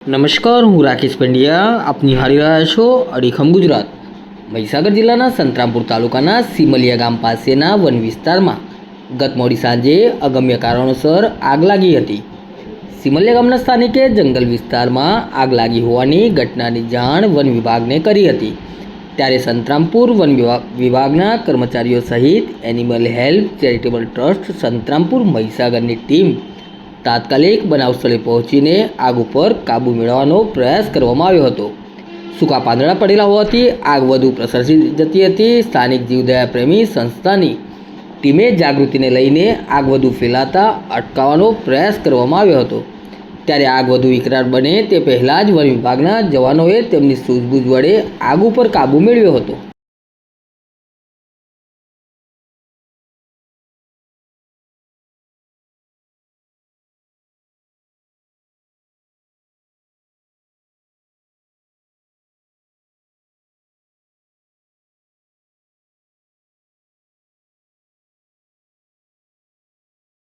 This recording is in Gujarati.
નમસ્કાર, હું રાકેશ પંડ્યા. આપ નિહાળી રહ્યા છો અડીખમ ગુજરાત. મહીસાગર જિલ્લાના સંતરામપુર તાલુકાના સિમલિયા ગામ પાસેના વન વિસ્તારમાં ગત મોડી સાંજે અગમ્ય કારણોસર આગ લાગી હતી. સિમલિયા ગામના સ્થાનિકે જંગલ વિસ્તારમાં આગ લાગી હોવાની ઘટનાની જાણ વન વિભાગને કરી હતી. ત્યારે સંતરામપુર વન વિભાગ વિભાગના કર્મચારીઓ સહિત animal help charitable trust Santrampur મહીસાગરની team તાત્કાલિક બનાવ સ્થળે પહોંચીને આગ ઉપર કાબૂ મેળવવાનો પ્રયાસ કરવામાં આવ્યો હતો. સૂકા પાંદડા પડેલા હોવાથી આગ વધુ પ્રસરી જતી હતી. સ્થાનિક જીવદયા પ્રેમી સંસ્થાની ટીમે જાગૃતિને લઈને આગ વધુ ફેલાતા અટકાવવાનો પ્રયાસ કરવામાં આવ્યો હતો. ત્યારે આગ વધુ વિકરાળ બને તે પહેલાં જ વન વિભાગના જવાનોએ તેમની સૂઝબૂઝ વડે આગ ઉપર કાબૂ મેળવ્યો હતો.